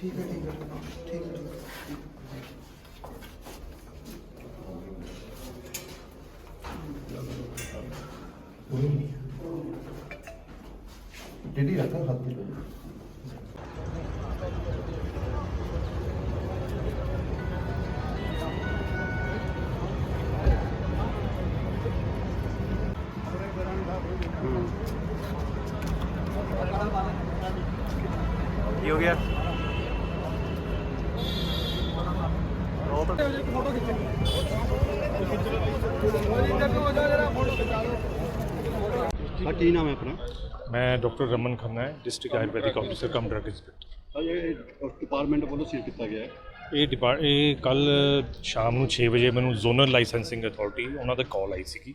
ਠੀਕ ਹੈ ਠੀਕ ਹੈ ਠੀਕ ਹੈ ਠੀਕ ਹੈ ਡੇਡੀ ਰੱਖਾ ਹੱਥ ਤੇ ਕੀ ਹੋ ਗਿਆ? ਹਾਂ। ਕੀ ਨਾਮ ਹੈ ਆਪਣਾ? ਮੈਂ ਡਾਕਟਰ ਰਮਨ ਖੰਨਾ ਹੈ district ayurvedic officer cum drug inspector ਇਹ ਡਿਪਾਰਟਮੈਂਟ ਵੱਲੋਂ ਸੀਲ ਕੀਤਾ ਗਿਆ ਹੈ। ਇਹ ਡਿਪਾਰਟ ਇਹ ਕੱਲ ਸ਼ਾਮ ਨੂੰ 6 ਵਜੇ ਮੈਨੂੰ ਜ਼ੋਨਲ ਲਾਇਸੈਂਸਿੰਗ ਅਥਾਰਟੀ ਉਹਨਾਂ ਦਾ ਕਾਲ ਆਈ ਸੀਗੀ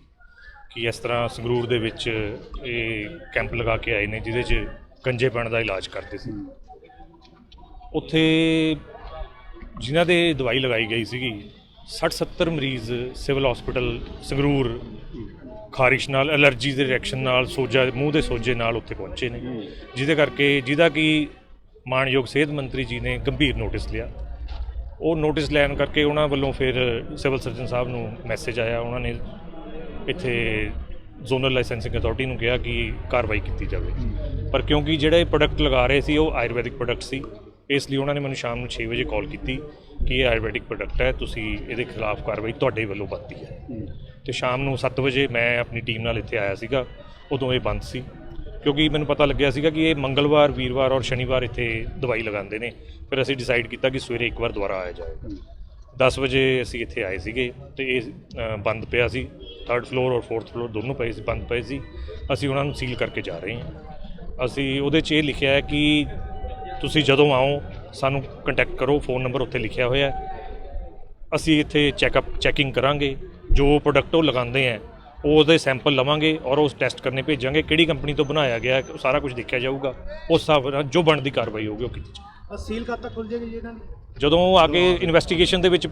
ਕਿ ਇਸ ਤਰ੍ਹਾਂ ਸੰਗਰੂਰ ਦੇ ਵਿੱਚ ਇਹ ਕੈਂਪ ਲਗਾ ਕੇ ਆਏ ਨੇ ਜਿਹਦੇ 'ਚ ਗੰਜੇਪਣ ਦਾ ਇਲਾਜ ਕਰਦੇ ਸੀ। ਉੱਥੇ ਜਿਨ੍ਹਾਂ ਦੇ ਦਵਾਈ ਲਗਾਈ ਗਈ ਸੀਗੀ 60 70 ਮਰੀਜ਼ ਸਿਵਲ ਹਸਪੀਟਲ ਸੰਗਰੂਰ ਖਾਰਿਸ਼ ਨਾਲ ਐਲਰਜੀ ਦੇ ਰਿਐਕਸ਼ਨ ਨਾਲ ਸੋਜਾ ਮੂੰਹ ਦੇ ਸੋਜੇ ਨਾਲ ਉੱਥੇ ਪਹੁੰਚੇ ਨੇ। ਜਿਹਦੇ ਕਰਕੇ ਜਿਹਦਾ ਕਿ ਮਾਨਯੋਗ ਸਿਹਤ ਮੰਤਰੀ ਜੀ ਨੇ ਗੰਭੀਰ ਨੋਟਿਸ ਲਿਆ। ਉਹ ਨੋਟਿਸ ਲੈਣ ਕਰਕੇ ਉਹਨਾਂ ਵੱਲੋਂ ਫਿਰ ਸਿਵਲ ਸਰਜਨ ਸਾਹਿਬ ਨੂੰ ਮੈਸੇਜ ਆਇਆ। ਉਹਨਾਂ ਨੇ ਇੱਥੇ ਜ਼ੋਨਲ ਲਾਇਸੈਂਸਿੰਗ ਅਥਾਰਟੀ ਨੂੰ ਕਿਹਾ ਕਿ ਕਾਰਵਾਈ ਕੀਤੀ ਜਾਵੇ। ਪਰ ਕਿਉਂਕਿ ਜਿਹੜੇ ਪ੍ਰੋਡਕਟ ਲਗਾ ਰਹੇ ਸੀ ਉਹ ਆਯੁਰਵੈਦਿਕ ਪ੍ਰੋਡਕਟ ਸੀ। ਇਸ ਲਈ ਉਹਨਾਂ ਨੇ ਮੈਨੂੰ ਸ਼ਾਮ ਨੂੰ 6 ਵਜੇ ਕਾਲ ਕੀਤੀ ਕਿ ਇਹ ਆਯੁਰਵੈਦਿਕ ਪ੍ਰੋਡਕਟ ਹੈ, ਤੁਸੀਂ ਇਹਦੇ ਖਿਲਾਫ ਕਾਰਵਾਈ ਤੁਹਾਡੇ ਵੱਲੋਂ ਬਣਦੀ ਹੈ। ਤੇ ਸ਼ਾਮ ਨੂੰ 7 ਵਜੇ ਮੈਂ ਆਪਣੀ ਟੀਮ ਨਾਲ ਇੱਥੇ ਆਇਆ ਸੀਗਾ, ਉਦੋਂ ਇਹ ਬੰਦ ਸੀ। ਕਿਉਂਕਿ ਮੈਨੂੰ ਪਤਾ ਲੱਗਿਆ ਸੀਗਾ ਕਿ ਇਹ ਮੰਗਲਵਾਰ, ਵੀਰਵਾਰ ਔਰ ਸ਼ਨੀਵਾਰ ਇੱਥੇ ਦਵਾਈ ਲਗਾਉਂਦੇ ਨੇ। ਫਿਰ ਅਸੀਂ ਡਿਸਾਈਡ ਕੀਤਾ ਕਿ ਸਵੇਰੇ ਇੱਕ ਵਾਰ ਦੁਬਾਰਾ ਆਇਆ ਜਾਏਗਾ 10 ਵਜੇ ਅਸੀਂ ਇੱਥੇ ਆਏ ਸੀਗੇ ਤੇ ਇਹ ਬੰਦ ਪਿਆ ਸੀ। ਥਰਡ ਫਲੋਰ ਔਰ ਫੋਰਥ ਫਲੋਰ ਦੋਨੋਂ ਪਏ ਸੀ, ਬੰਦ ਪਏ ਸੀ। ਅਸੀਂ ਉਹਨਾਂ ਨੂੰ ਸੀਲ ਕਰਕੇ ਜਾ ਰਹੇ ਹਾਂ। ਅਸੀਂ ਉਹਦੇ 'ਚ ਇਹ ਲਿਖਿਆ ਹੈ ਕਿ ਤੁਸੀਂ ਜਦੋਂ ਆਓ ਸਾਨੂੰ ਕੰਟੈਕਟ ਕਰੋ ਫੋਨ ਨੰਬਰ ਉੱਥੇ ਲਿਖਿਆ ਹੋਇਆ ਹੈ। ਅਸੀਂ ਇੱਥੇ ਚੈੱਕਅਪ ਚੈਕਿੰਗ ਕਰਾਂਗੇ ਜੋ ਪ੍ਰੋਡਕਟ ਉਹ ਲਗਾਉਂਦੇ ਆ ਉਹਦੇ ਸੈਂਪਲ ਲਵਾਂਗੇ ਔਰ ਉਸ ਟੈਸਟ ਕਰਨੇ ਭੇਜਾਂਗੇ ਕਿਹੜੀ ਕੰਪਨੀ ਤੋਂ ਬਣਾਇਆ ਗਿਆ ਹੈ, ਸਾਰਾ ਕੁਝ ਦੇਖਿਆ ਜਾਊਗਾ। ਉਸ ਹਿਸਾਬ ਨਾਲ ਜੋ ਬਣਦੀ ਕਾਰਵਾਈ ਹੋਊਗੀ ਉਹ ਕੀਤੀ ਜਾਊਗੀ। ਸੀਲ ਕਦ ਤੱਕ ਖੁੱਲ ਜਾਏਗੀ ਜੀ ਇਹਨਾਂ ਦੀ? ਜਦੋਂ ਉਹ ਆ ਕੇ ਇਨਵੈਸਟੀਗੇਸ਼ਨ ਦੇ ਵਿੱਚ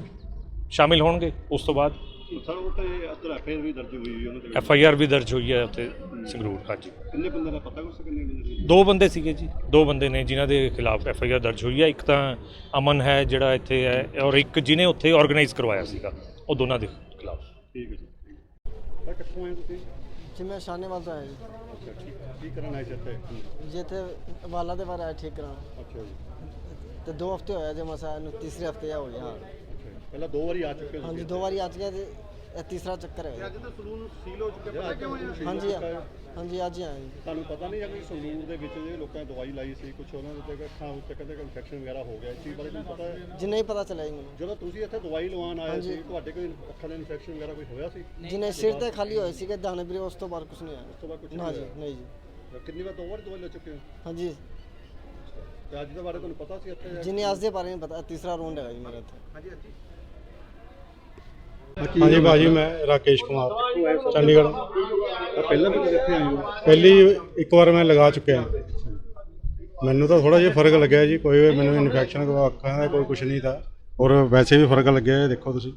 ਸ਼ਾਮਿਲ ਹੋਣਗੇ ਉਸ ਤੋਂ ਬਾਅਦ। ਸਰ ਉਹ ਤੇ ਅਦਰ ਐਫਆਈਆਰ ਵੀ ਦਰਜ ਹੋਈ ਹੋਈ ਉਹਨਾਂ ਤੇ ਐਫ ਆਈ ਆਰ ਵੀ ਦਰਜ ਹੋਈ ਹੈ ਉੱਥੇ ਸੰਗਰੂਰ ਹਾਂਜੀ। ਕਿੰਨੇ ਬੰਦੇ ਦਾ ਪਤਾ ਕੁਛ ਕਿੰਨੇ ਬੰਦੇ ਦਾ? ਦੋ ਬੰਦੇ ਸੀਗੇ ਜੀ ਦੋ ਬੰਦੇ ਨੇ ਜਿਨ੍ਹਾਂ ਦੇ ਖਿਲਾਫ ਐਫ ਆਈ ਆਰ ਦਰਜ ਹੋਈ ਹੈ। ਇੱਕ ਤਾਂ ਅਮਨ ਹੈ ਜਿਹੜਾ ਇੱਥੇ ਹੈ ਔਰ ਇੱਕ ਜਿਹਨੇ ਉੱਥੇ ਆਰਗੇਨਾਈਜ਼ ਕਰਵਾਇਆ ਸੀਗਾ ਉਹ ਦੋਨਾਂ ਦੇ ਖਿਲਾਫ। ਠੀਕ ਹੈ ਜੀ। ਸਰ ਕਿੱਥੋਂ ਆਏ ਤੁਸੀਂ? ਜੀ ਮੈਂ ਸ਼ਾਨੇਵਾਲ ਤੋਂ ਆਇਆ ਜੀ। ਅੱਛਾ ਠੀਕ ਕੀ ਕਰਨ ਆਏ ਸੀ ਇੱਥੇ? ਜੀ ਇੱਥੇ ਵਾਲਾ ਦੇ ਬਾਰੇ ਆਇਆ ਠੀਕ ਕਰਾਉਣ। ਅੱਛਾ ਜੀ। ਤੇ ਦੋ ਹਫ਼ਤੇ ਹੋਇਆ ਜੇ ਮਸਾ ਨੂੰ ਤੀਸਰੇ ਹਫ਼ਤੇ ਆ ਹੋ। ਗਿਆ ਅੱਛਾ ਪਹਿਲਾਂ ਦੋ ਵਾਰੀ ਆ ਚੁੱਕੇ ਹਾਂਜੀ ਦੋ ਵਾਰੀ ਆ ਚੁੱਕਿਆ ਤੇ ਇਹ ਤੀਸਰਾ ਚੱਕਰ ਹੈ। ਅੱਜ ਤਾਂ ਸਲੂਨ ਸੀਲ ਹੋ ਚੁੱਕੇ ਪਤਾ ਕਿਉਂ ਹੋਇਆ ਹਾਂਜੀ ਹਾਂਜੀ ਅੱਜ ਹੀ ਜੀ। ਤੁਹਾਨੂੰ ਪਤਾ ਨਹੀਂ ਕਿ ਸੰਗਰੂਰ ਦੇ ਵਿੱਚ ਜਿਹੜੇ ਲੋਕਾਂ ਨੇ ਦਵਾਈ ਲਾਈ ਸੀ ਕੁਝ ਉਹਨਾਂ ਦੇ ਅੱਖਾਂ ਉੱਤੇ ਕਹਿੰਦੇ ਕਿ ਇਨਫੈਕਸ਼ਨ ਵਗੈਰਾ ਹੋ ਗਿਆ ਇਸ ਚੀਜ਼ ਬਾਰੇ ਤੁਹਾਨੂੰ ਪਤਾ ਹੈ? ਜੀ ਨਹੀਂ ਪਤਾ ਚੱਲਿਆ ਜੀ ਮੈਨੂੰ। ਜਦੋਂ ਤੁਸੀਂ ਇੱਥੇ ਦਵਾਈ ਲਵਾਉਣ ਆਏ ਹਾਂਜੀ। ਸੀ ਤੁਹਾਡੇ ਕੋਈ ਅੱਖਾਂ ਦੇ ਇਨਫੈਕਸ਼ਨ ਵਗੈਰਾ ਕੋਈ ਹੋਇਆ ਸੀ? ਜੀ ਨਹੀਂ ਸਿਰ ਤੇ ਖਾਲੀ ਹੋਏ ਸੀਗੇ ਦਾਣੇ ਵੀਰੇ ਉਸ ਤੋਂ ਬਾਅਦ ਕੁਝ ਨਹੀਂ ਉਸ ਤੋਂ ਬਾਅਦ ਆਇਆ ਨਾ ਨਹੀਂ ਜੀ? ਨਹੀਂ ਜੀ। ਕਿੰਨੀ ਵਾਰ ਦੋ ਵਾਰ ਦਵਾਈ ਲੈ ਚੁੱਕੇ ਹੋ? ਹਾਂਜੀ। ਤੇ ਅੱਜ ਦੇ ਬਾਰੇ ਤੁਹਾਨੂੰ ਪਤਾ ਸੀ ਇੱਥੇ? ਜੀ ਨਹੀਂ ਅੱਜ ਦੇ ਬਾਰੇ ਨਹੀਂ ਪਤਾ ਇਹ ਤੀਸਰਾ ਰਾਉਂਡ ਹੈਗਾ ਜੀ ਮੇਰਾ ਇੱਥੇ। ਹਾਂਜੀ। ਭਾਜੀ ਮੈਂ ਰਾਕੇਸ਼ ਕੁਮਾਰ ਚੰਡੀਗੜ੍ਹ। ਪਹਿਲਾਂ ਵੀ ਇੱਥੇ ਆਏ ਹੋ? ਪਹਿਲੀ ਇੱਕ ਵਾਰ ਮੈਂ ਲਗਾ ਚੁੱਕਿਆ ਮੈਨੂੰ ਤਾਂ ਥੋੜਾ ਜਿਹਾ ਫ਼ਰਕ ਲੱਗਿਆ ਜੀ ਕੋਈ ਮੈਨੂੰ ਇਨਫੈਕਸ਼ਨ ਕੋ ਅੱਖਾਂ ਦਾ ਕੋਈ ਕੁਝ ਨਹੀਂ ਥਾ ਔਰ ਵੈਸੇ ਵੀ ਫ਼ਰਕ ਲੱਗਿਆ ਇਹ ਦੇਖੋ ਤੁਸੀਂ।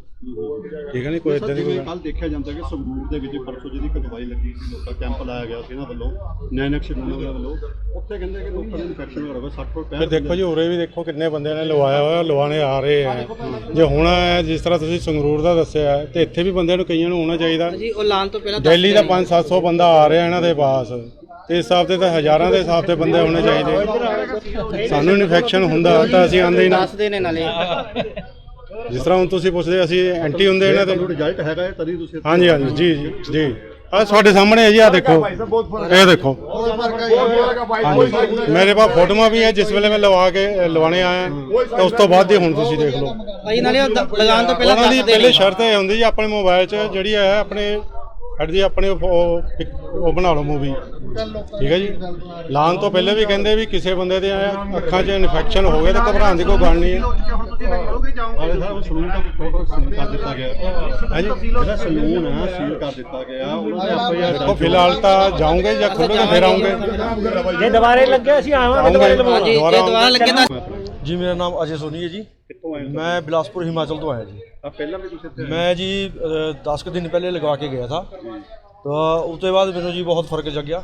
ਠੀਕ ਹੈ ਨਹੀਂ ਕੋਈ ਇਦਾਂ ਦੀ ਕੋਈ ਕੱਲ ਦੇਖਿਆ ਜਾਂਦਾ ਕਿ ਸੰਗਰੂਰ ਦੇ ਵਿੱਚ ਪਰਸੋਂ ਜਿਹਦੀ ਇੱਕ ਦਵਾਈ ਲੱਗੀ ਸੀ ਲੋਕਾਂ ਕੈਂਪ ਲਾਇਆ ਗਿਆ ਸੀ ਇਹਨਾਂ ਵੱਲੋਂ ਨੈਨਕ ਸ਼ਨੂਨ ਵੱਲੋਂ ਉੱਥੇ ਕਹਿੰਦੇ ਕਿ ਲੋਕਾਂ ਨੂੰ ਇਨਫੈਕਸ਼ਨ ਵਗੈਰਾ ਹੋਵੇ 60 ਤੋਂ ਫਿਰ 65 ਦੇਖੋ ਜੀ ਉਰੇ ਵੀ ਦੇਖੋ ਕਿੰਨੇ ਬੰਦਿਆਂ ਨੇ ਲਵਾਇਆ ਹੋਇਆ ਲਵਾਣੇ ਆ ਰਹੇ ਆ। ਜੇ ਹੋਣਾ ਹੈ ਜਿਸ ਤਰ੍ਹਾਂ ਤੁਸੀਂ ਸੰਗਰੂਰ ਦਾ ਦੱਸਿਆ ਹੈ, ਤੇ ਇੱਥੇ ਵੀ ਬੰਦਿਆਂ ਨੂੰ ਕਈਆਂ ਨੂੰ ਹੋਣਾ ਚਾਹੀਦਾ। ਜੀ ਉਹ ਲਾਣ ਤੋਂ ਪਹਿਲਾਂ ਦਿੱਲੀ ਦਾ 5-700 ਬੰਦਾ ਆ ਰਿਹਾ ਇਹਨਾਂ ਦੇ ਪਾਸ। ਤੇ ਇਸ ਹਿਸਾਬ ਤੇ ਤਾਂ ਹਜ਼ਾਰਾਂ ਦੇ ਹਿਸਾਬ ਤੇ ਬੰਦੇ ਹੋਣੇ ਚਾਹੀਦੇ ਸਾਨੂੰ ਇਨਫੈਕਸ਼ਨ ਹੁੰਦਾ ਤਾਂ ਅਸੀਂ ਆਂਦੇ ਹੀ ਨਾ। ਦੱਸਦੇ ਨੇ ਨਾਲੇ। ਜਿਸ ਤਰ੍ਹਾਂ ਹੁਣ ਤੁਸੀਂ ਪੁੱਛਦੇ ਅਸੀਂ ਐਂਟੀ ਹੁੰਦੇ ਇਹਨਾਂ ਦੇ। ਰਿਜ਼ਲਟ ਹੈਗਾ ਹੈ ਤਦੀ ਤੁਸੀਂ ਹਾਂਜੀ ਹਾਂਜੀ ਜੀ ਜੀ ਜੀ। ਆ ਤੁਹਾਡੇ ਸਾਹਮਣੇ ਹੈ ਜੀ ਆ ਦੇਖੋ। ਇਹ ਦੇਖੋ। ਮੇਰੇ ਪਾਸ ਫੋਟੋਆਂ ਵੀ ਹੈ ਜਿਸ ਵੇਲੇ ਮੈਂ ਲਵਾ ਕੇ ਲਵਾਣੇ ਆਇਆ। ਤੇ ਉਸ ਤੋਂ ਬਾਅਦ ਦੀ ਹੁਣ ਤੁਸੀਂ ਦੇਖ ਲਓ। ਭਾਈ ਨਾਲੇ ਲਗਾਉਣ ਤੋਂ ਦੀ ਪਹਿਲੇ ਸ਼ਰਤ ਇਹ ਹੁੰਦੀ ਜੀ ਆਪਣੇ ਮੋਬਾਈਲ 'ਚ ਜਿਹੜੀ ਹੈ ਆਪਣੇ ਹੈਡ ਦੀ ਆਪਣੇ ਉਹ- ਉਹ ਬਣਾ ਲਓ ਮੂਵੀ ਠੀਕ ਹੈ ਜੀ? ਲਾਉਣ ਤੋਂ ਪਹਿਲੇ ਵੀ ਕਹਿੰਦੇ ਵੀ ਕਿਸੇ ਬੰਦੇ ਦੇ ਅੱਖਾਂ 'ਚ ਇਨਫੈਕਸ਼ਨ ਹੋ ਗਿਆ ਤਾਂ ਘਬਰਾਉਣ ਦੀ ਕੋਈ ਗੱਲ ਨਹੀਂ ਹੈ। ਹਾਲੇ ਸਾਹਿਬ ਸਲੂਨ ਦਾ ਟੋਟਲ ਸੀਲ ਕਰ ਦਿੱਤਾ ਗਿਆ। ਹਾਂਜੀ ਜਿਹੜਾ ਸਲੂਨ ਹੈ ਸੀਲ ਕਰ ਦਿੱਤਾ ਗਿਆ। ਉਹਨਾਂ ਦੇ ਐਫਆਈਆਰ ਦੇਖੋ ਫਿਲਹਾਲ ਤਾਂ ਜਾਉਂਗੇ ਜਾਂ ਖੁੱਲ੍ਹੋਗੇ ਫਿਰ ਆਉਂਗੇ ਜੇ ਦੁਬਾਰੇ ਲੱਗੇ ਅਸੀਂ ਆਵਾਂਗੇ ਦੁਬਾਰੇ ਜੀ ਜੇ ਦੁਬਾਰਾ ਲੱਗੇ ਤਾਂ ਜੀ ਮੇਰਾ ਨਾਮ ਅਜੇ ਸੋਨੀ ਹੈ ਜੀ। ਕਿੱਥੋਂ ਆਏ ਹੋ? ਮੈਂ ਬਿਲਾਸਪੁਰ ਹਿਮਾਚਲ ਤੋਂ ਆਇਆ ਜੀ। ਆ ਪਹਿਲਾਂ ਵੀ ਤੁਸੀਂ ਇੱਥੇ ਮੈਂ ਜੀ 10 ਕੁ ਦਿਨ ਪਹਿਲੇ ਲਗਵਾ ਕੇ ਗਿਆ ਥਾ। ਤਾਂ ਉਸ ਤੋਂ ਬਾਅਦ ਮੈਨੂੰ ਜੀ ਬਹੁਤ ਫ਼ਰਕ ਲੱਗਿਆ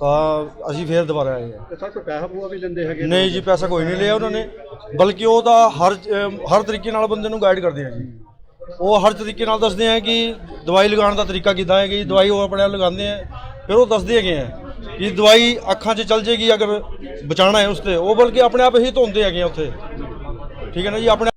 ਤਾਂ ਅਸੀਂ ਫੇਰ ਦੁਬਾਰਾ ਆਏ ਹਾਂ। ਤੇ ਸਰ ਕੋਈ ਪੈਸਾ ਪੂਆ ਵੀ ਲੈਂਦੇ ਹੈਗੇ ਨਹੀਂ ਜੀ ਪੈਸਾ ਕੋਈ ਨਹੀਂ ਲਿਆ ਉਹਨਾਂ ਨੇ। ਬਲਕਿ ਉਹ ਤਾਂ ਹਰ ਹਰ ਤਰੀਕੇ ਨਾਲ ਬੰਦੇ ਨੂੰ ਗਾਈਡ ਕਰਦੇ ਆ ਜੀ। ਉਹ ਹਰ ਤਰੀਕੇ ਨਾਲ ਦੱਸਦੇ ਆ ਕਿ ਦਵਾਈ ਲਗਾਉਣ ਦਾ ਤਰੀਕਾ ਕਿੱਦਾਂ ਹੈ ਕਿ ਦਵਾਈ ਉਹ ਆਪਣੇ ਆਪ ਲਗਾਉਂਦੇ ਆ। ਫਿਰ ਉਹ ਦੱਸਦੇ ਹੈਗੇ ਆ। ਕਿ ਦਵਾਈ ਅੱਖਾਂ 'ਚ ਚੱਲ ਜੇਗੀ ਅਗਰ ਬਚਾਉਣਾ ਹੈ ਉਸ ਤੇ ਉਹ ਬਲਕਿ ਆਪਣੇ ਆਪ ਹੀ ਧੋਂਦੇ ਹੈਗੇ ਆ ਉੱਥੇ। ਠੀਕ ਹੈ ਨਾ ਜੀ? ਆਪਣੇ